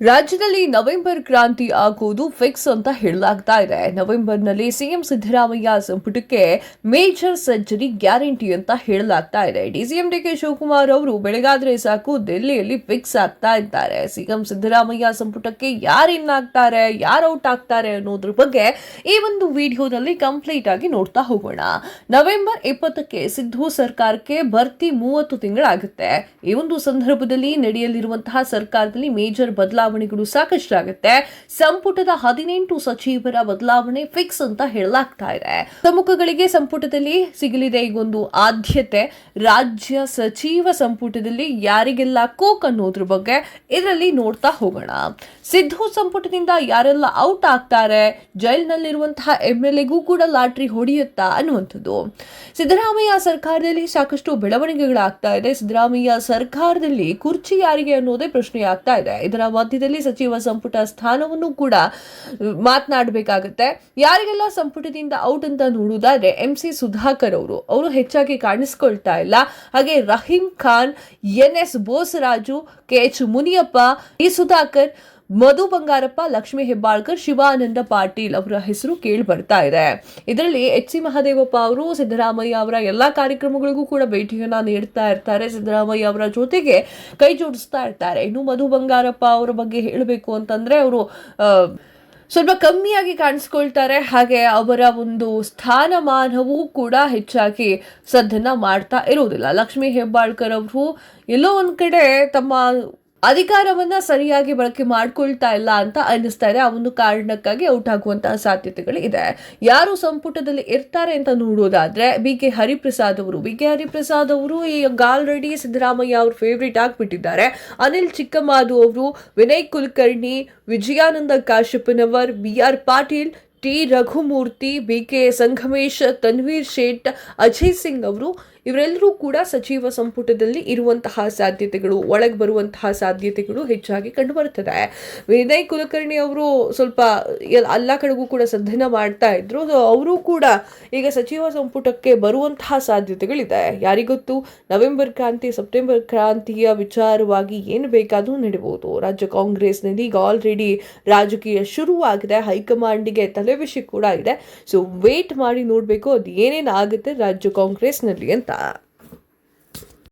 ರಾಜ್ಯದಲ್ಲಿ ನವೆಂಬರ್ ಕ್ರಾಂತಿ ಆಗುವುದು ಫಿಕ್ಸ್ ಅಂತ ಹೇಳಲಾಗ್ತಾ ಇದೆ. ನವೆಂಬರ್ನಲ್ಲಿ ಸಿಎಂ ಸಿದ್ದರಾಮಯ್ಯ ಸಂಪುಟಕ್ಕೆ ಮೇಜರ್ ಸರ್ಜರಿ ಗ್ಯಾರಂಟಿ ಅಂತ ಹೇಳಲಾಗ್ತಾ ಇದೆ. ಡಿಸಿಎಂ ಡಿಕೆ ಶಿವಕುಮಾರ್ ಅವರು ಬೆಳಗಾದ್ರೆ ಸಾಕು ದೆಹಲಿಯಲ್ಲಿ ಫಿಕ್ಸ್ ಆಗ್ತಾ ಇದ್ದಾರೆ. ಸಿಎಂ ಸಿದ್ದರಾಮಯ್ಯ ಸಂಪುಟಕ್ಕೆ ಯಾರು ಇನ್ ಆಗ್ತಾರೆ, ಯಾರು ಔಟ್ ಆಗ್ತಾರೆ ಅನ್ನೋದ್ರ ಬಗ್ಗೆ ಈ ಒಂದು ವಿಡಿಯೋದಲ್ಲಿ ಕಂಪ್ಲೀಟ್ ಆಗಿ ನೋಡ್ತಾ ಹೋಗೋಣ. ನವೆಂಬರ್ ಇಪ್ಪತ್ತಕ್ಕೆ ಸಿದ್ದು ಸರ್ಕಾರಕ್ಕೆ ಭರ್ತಿ ಮೂವತ್ತು ತಿಂಗಳಾಗುತ್ತೆ. ಈ ಒಂದು ಸಂದರ್ಭದಲ್ಲಿ ನಡೆಯಲಿರುವಂತಹ ಸರ್ಕಾರದಲ್ಲಿ ಮೇಜರ್ ಬದಲಾವಣೆಗಳು ಸಾಕಷ್ಟಾಗುತ್ತೆ. ಸಂಪುಟದ ಹದಿನೆಂಟು ಸಚಿವರ ಬದಲಾವಣೆ ಫಿಕ್ಸ್ ಅಂತ ಹೇಳಲಾಗ್ತಾ ಇದೆ. ಪ್ರಮುಖಗಳಿಗೆ ಸಂಪುಟದಲ್ಲಿ ಸಿಗಲಿದೆ ಈಗೊಂದು ಆದ್ಯತೆ. ರಾಜ್ಯ ಸಚಿವ ಸಂಪುಟದಲ್ಲಿ ಯಾರಿಗೆಲ್ಲ ಕೋಕ್ ಅನ್ನೋದ್ರ ಬಗ್ಗೆ ಇದರಲ್ಲಿ ನೋಡ್ತಾ ಹೋಗೋಣ. ಸಿದ್ದು ಸಂಪುಟದಿಂದ ಯಾರೆಲ್ಲ ಔಟ್ ಆಗ್ತಾರೆ? ಜೈಲ್ನಲ್ಲಿರುವಂತಹ ಎಂ ಎಲ್ ಎಗೂ ಕೂಡ ಲಾಟ್ರಿ ಹೊಡೆಯುತ್ತಾ ಅನ್ನುವಂಥದ್ದು. ಸಿದ್ದರಾಮಯ್ಯ ಸರ್ಕಾರದಲ್ಲಿ ಸಾಕಷ್ಟು ಬೆಳವಣಿಗೆಗಳಾಗ್ತಾ ಇದೆ. ಸಿದ್ದರಾಮಯ್ಯ ಸರ್ಕಾರದಲ್ಲಿ ಕುರ್ಚಿ ಯಾರಿಗೆ ಅನ್ನೋದೇ ಪ್ರಶ್ನೆ ಆಗ್ತಾ ಇದೆ. ಇದರ ಮಧ್ಯದಲ್ಲಿ ಸಚಿವ ಸಂಪುಟ ಸ್ಥಾನವನ್ನು ಕೂಡ ಮಾತನಾಡಬೇಕಾಗುತ್ತೆ. ಯಾರಿಗೆಲ್ಲ ಸಂಪುಟದಿಂದ ಔಟ್ ಅಂತ ನೋಡುವುದಾದ್ರೆ, ಎಂ ಸಿ ಸುಧಾಕರ್ ಅವರು. ಅವರು ಹೆಚ್ಚಾಗಿ ಕಾಣಿಸ್ಕೊಳ್ತಾ ಇಲ್ಲ. ಹಾಗೆ Rahim Khan, N S Bosaraju, K H Muniyappa ಈ ಸುಧಾಕರ್ ಮಧು ಬಂಗಾರಪ್ಪ, ಲಕ್ಷ್ಮೀ ಹೆಬ್ಬಾಳ್ಕರ್, ಶಿವಾನಂದ ಪಾಟೀಲ್ ಅವರ ಹೆಸರು ಕೇಳಿ ಬರ್ತಾ ಇದೆ. ಇದರಲ್ಲಿ ಎಚ್ ಸಿ ಮಹದೇವಪ್ಪ ಅವರು, ಸಿದ್ದರಾಮಯ್ಯ ಅವರ ಎಲ್ಲಾ ಕಾರ್ಯಕ್ರಮಗಳಿಗೂ ಕೂಡ ಭೇಟಿಯನ್ನ ನೀಡ್ತಾ ಇರ್ತಾರೆ. ಸಿದ್ದರಾಮಯ್ಯ ಅವರ ಜೊತೆಗೆ ಕೈ ಜೋಡಿಸ್ತಾ ಇರ್ತಾರೆ. ಇನ್ನು ಮಧು ಬಂಗಾರಪ್ಪ ಅವರ ಬಗ್ಗೆ ಹೇಳಬೇಕು ಅಂತಂದ್ರೆ ಅವರು ಸ್ವಲ್ಪ ಕಮ್ಮಿಯಾಗಿ ಕಾಣಿಸ್ಕೊಳ್ತಾರೆ. ಹಾಗೆ ಅವರ ಒಂದು ಸ್ಥಾನಮಾನವೂ ಕೂಡ ಹೆಚ್ಚಾಗಿ ಸದ್ದನ್ನ ಮಾಡ್ತಾ ಇರುವುದಿಲ್ಲ. ಲಕ್ಷ್ಮೀ ಹೆಬ್ಬಾಳ್ಕರ್ ಅವರು ಎಲ್ಲೋ ಒಂದ್ ಕಡೆ ತಮ್ಮ ಅಧಿಕಾರವನ್ನ ಸರಿಯಾಗಿ ಬಳಕೆ ಮಾಡ್ಕೊಳ್ತಾ ಇಲ್ಲ ಅಂತ ಅನ್ನಿಸ್ತಾ ಆ ಒಂದು ಕಾರಣಕ್ಕಾಗಿ ಔಟ್ ಆಗುವಂತಹ ಸಾಧ್ಯತೆಗಳು ಇದೆ. ಯಾರು ಸಂಪುಟದಲ್ಲಿ ಇರ್ತಾರೆ ಅಂತ ನೋಡೋದಾದ್ರೆ ಬಿ ಕೆ ಹರಿಪ್ರಸಾದ್ ಅವರು. ಬಿ ಕೆ ಹರಿಪ್ರಸಾದ್ ಅವರು ಈಗ ಆಲ್ರೆಡಿ ಸಿದ್ದರಾಮಯ್ಯ ಅವ್ರ ಫೇವ್ರೇಟ್ ಆಗಿಬಿಟ್ಟಿದ್ದಾರೆ. ಅನಿಲ್ ಚಿಕ್ಕಮಾದು ಅವರು, Vinay Kulkarni, Vijayananda Kashappanavar B R Patil, T Raghumurthy B K Sangamesh, Tanveer Sait, Ajay Singh ಅವರು ಇವರೆಲ್ಲರೂ ಕೂಡ ಸಚಿವ ಸಂಪುಟದಲ್ಲಿ ಇರುವಂತಹ ಸಾಧ್ಯತೆಗಳು, ಒಳಗೆ ಬರುವಂತಹ ಸಾಧ್ಯತೆಗಳು ಹೆಚ್ಚಾಗಿ ಕಂಡುಬರುತ್ತದೆ. ವಿನಯ್ ಕುಲಕರ್ಣಿ ಅವರು ಸ್ವಲ್ಪ ಎಲ್- ಎಲ್ಲ ಕಡೆಗೂ ಕೂಡ ಸದ್ಯನ ಮಾಡ್ತಾ ಇದ್ರು. ಅವರು ಕೂಡ ಈಗ ಸಚಿವ ಸಂಪುಟಕ್ಕೆ ಬರುವಂತಹ ಸಾಧ್ಯತೆಗಳಿದೆ. ಯಾರಿಗೊತ್ತು? ನವೆಂಬರ್ ಕ್ರಾಂತಿ, ಸೆಪ್ಟೆಂಬರ್ ಕ್ರಾಂತಿಯ ವಿಚಾರವಾಗಿ ಏನು ಬೇಕಾದರೂ ನಡೆಯಬಹುದು ರಾಜ್ಯ ಕಾಂಗ್ರೆಸ್ನಲ್ಲಿ ಈಗ ಆಲ್ರೆಡಿ ರಾಜಕೀಯ ಶುರುವಾಗಿದೆ. ಹೈಕಮಾಂಡಿಗೆ ತಲೆಬಿಸಿ ಕೂಡ ಇದೆ. ಸೊ ವೇಟ್ ಮಾಡಿ ನೋಡಬೇಕು. ಅದು ಏನೇನು ಆಗುತ್ತೆ ರಾಜ್ಯ ಕಾಂಗ್ರೆಸ್ನಲ್ಲಿ ಅಂತ. uh,